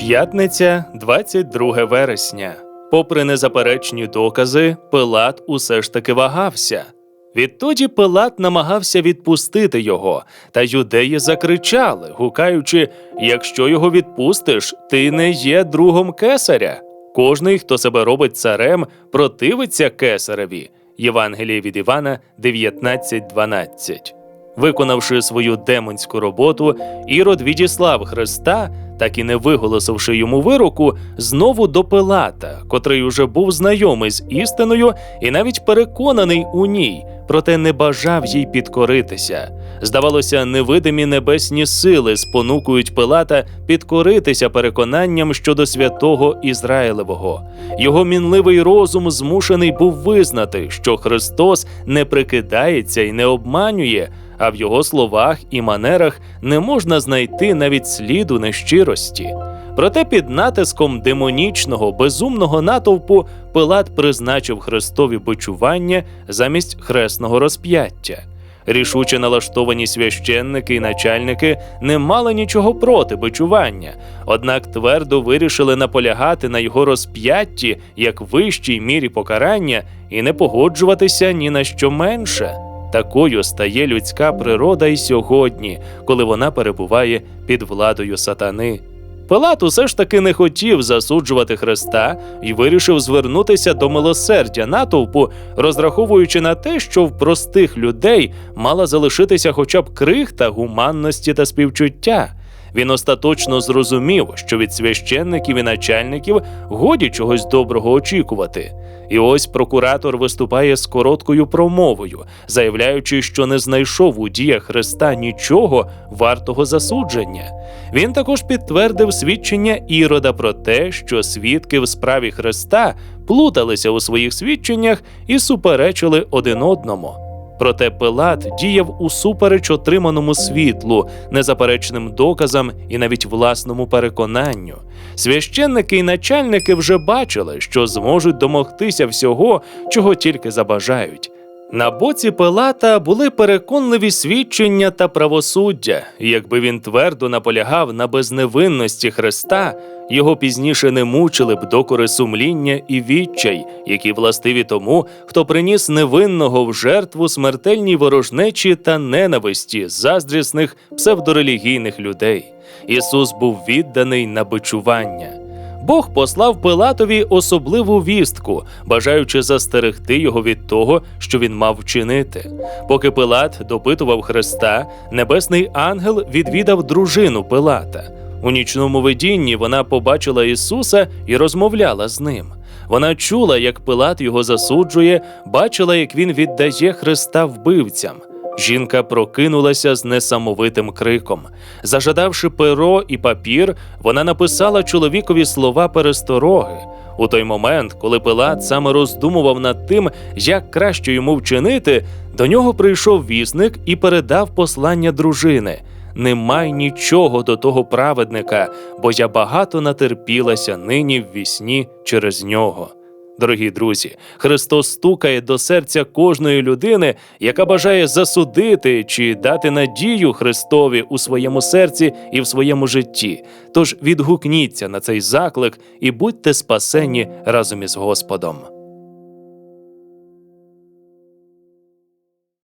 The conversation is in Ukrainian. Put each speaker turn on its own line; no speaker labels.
П'ятниця, 22 вересня. Попри незаперечні докази, Пилат усе ж таки вагався. Відтоді Пилат намагався відпустити його, та юдеї закричали, гукаючи: Якщо його відпустиш, ти не є другом кесаря. Кожний, хто себе робить царем, противиться кесареві. Євангеліє від Івана 19.12. Виконавши свою демонську роботу, Ірод відіслав Христа, так і не виголосивши йому вироку, знову до Пилата, котрий уже був знайомий з істиною і навіть переконаний у ній, проте не бажав їй підкоритися. Здавалося, невидимі небесні сили спонукують Пилата підкоритися переконанням щодо святого Ізраїлевого. Його мінливий розум змушений був визнати, що Христос не прикидається і не обманює, а в його словах і манерах не можна знайти навіть сліду нещирості. Проте під натиском демонічного, безумного натовпу Пилат призначив Христові бичування замість хресного розп'яття. Рішуче налаштовані священники і начальники не мали нічого проти бичування, однак твердо вирішили наполягати на його розп'ятті як вищій мірі покарання і не погоджуватися ні на що менше. Такою стає людська природа й сьогодні, коли вона перебуває під владою сатани. Пилат усе ж таки не хотів засуджувати Христа і вирішив звернутися до милосердя натовпу, розраховуючи на те, що в простих людей мала залишитися хоча б крихта гуманності та співчуття. Він остаточно зрозумів, що від священників і начальників годі чогось доброго очікувати. І ось прокуратор виступає з короткою промовою, заявляючи, що не знайшов у діях Христа нічого вартого засудження. Він також підтвердив свідчення Ірода про те, що свідки в справі Христа плуталися у своїх свідченнях і суперечили один одному. Проте Пилат діяв усупереч отриманому світлу, незаперечним доказам і навіть власному переконанню. Священники і начальники вже бачили, що зможуть домогтися всього, чого тільки забажають. На боці Пилата були переконливі свідчення та правосуддя. Якби він твердо наполягав на безневинності Христа, його пізніше не мучили б докори сумління і відчай, які властиві тому, хто приніс невинного в жертву смертельній ворожнечі та ненависті заздрісних псевдорелігійних людей. Ісус був відданий на бичування. Бог послав Пилатові особливу вістку, бажаючи застерегти його від того, що він мав вчинити. Поки Пилат допитував Христа, небесний ангел відвідав дружину Пилата. У нічному видінні вона побачила Ісуса і розмовляла з ним. Вона чула, як Пилат його засуджує, бачила, як він віддає Христа вбивцям. Жінка прокинулася з несамовитим криком. Зажадавши перо і папір, вона написала чоловікові слова перестороги. У той момент, коли Пилат саме роздумував над тим, як краще йому вчинити, до нього прийшов вісник і передав послання дружини. Не май нічого до того праведника, бо я багато натерпілася нині в вісні через нього. Дорогі друзі, Христос стукає до серця кожної людини, яка бажає засудити чи дати надію Христові у своєму серці і в своєму житті. Тож відгукніться на цей заклик і будьте спасені разом із Господом.